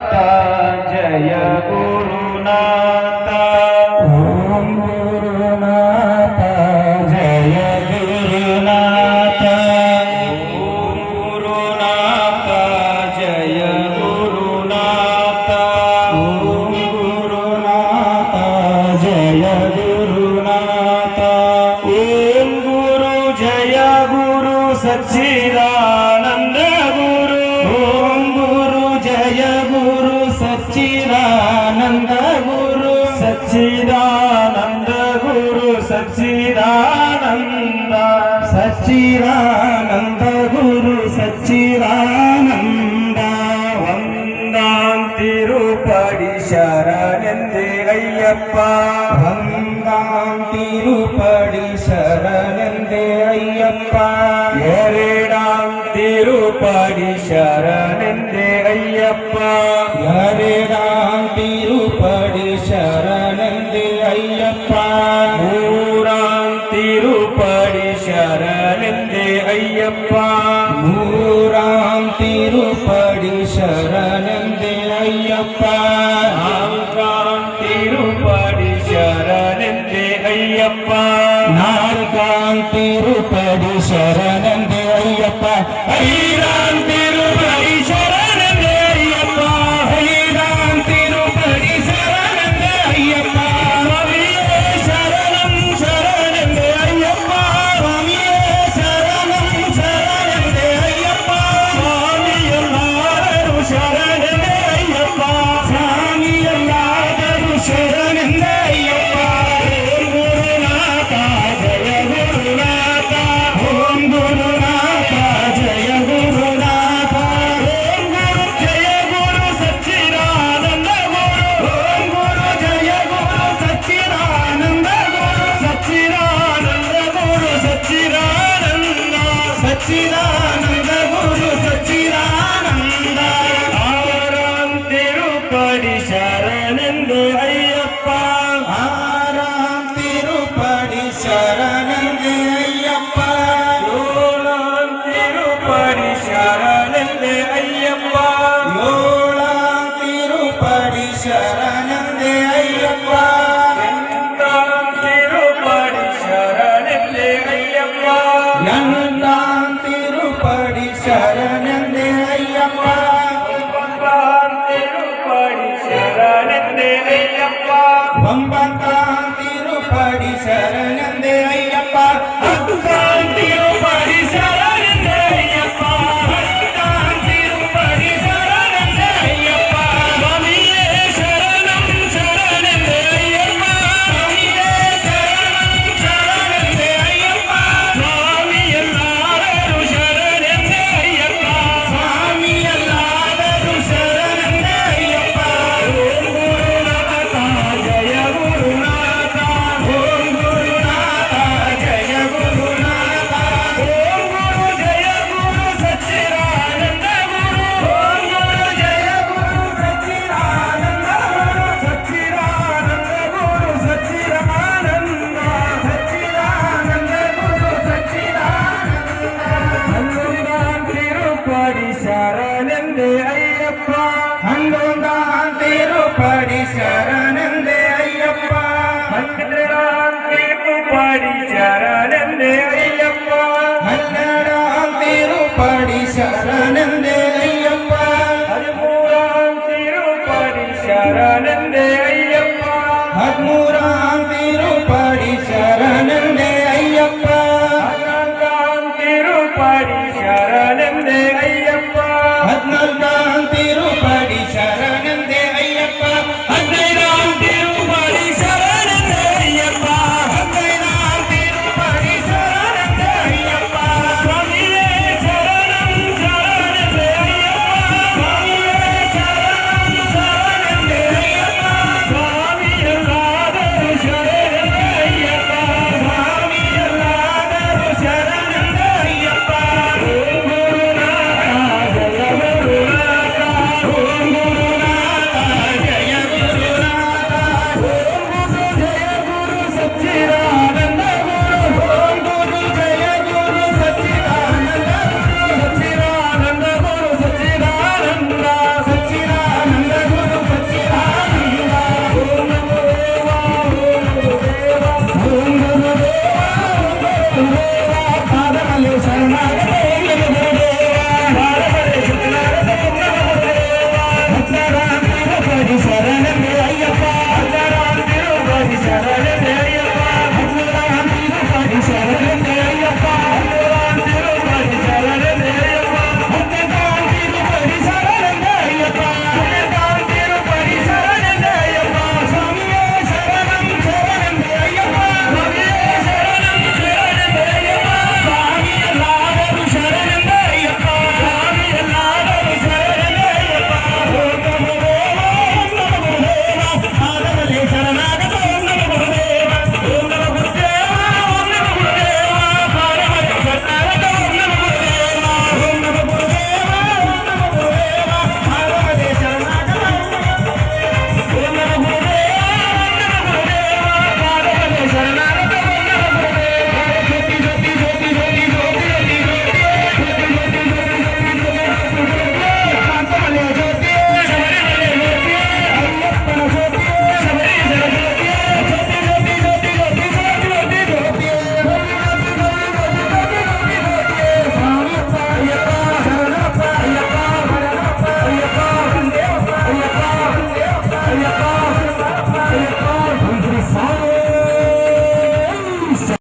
जय गुरुनाथ। ॐ गुरुनाथ जय गुरुनाथ। ॐ गुरुनाथ जय गुरुनाथ। ॐ गुरुनाथ जय गुरुनाथ। ॐ गुरु जय गुरु सच्चिदानन्द ஐயப்பா வந்தான் திருப்படி சரணந்தே ஐயப்பா. ஏறிடாம் திருப்படி சரணெந்தே ஐயப்பா. ஹரிராம் திருப்படி சரணந்தே ஐயப்பா. ஊராம் திருப்படி சரணெந்தே ஐயப்பா. நூறாம் திருப்படி சரணந்தே ஐயப்பா. நான்காம் ஐயப்பா. நான்காம் திருப்படி சரணந்தே ஐயப்பா. ஐராம் சரணெந்தே ஐயப்பா. ஆறாம் திருப்படி சரணந்தே ஐயப்பா. ஏழாம் திருப்படி சரணெந்தே ஐயப்பா. ஏழாம் திருப்படி சரணந்தே ஐயப்பா. எட்டாம் திருப்படி சரணெந்தே ஐயப்பா. எண்ணாம் திருப்படி ஐயப்பா. அங்கோந்தான் திருப்படி சரணந்தே ஐயப்பா. பன்னிரண்டாம் திருப்படி சரணெந்தே ஐயப்பா. ஹன்னடாம் திருப்படி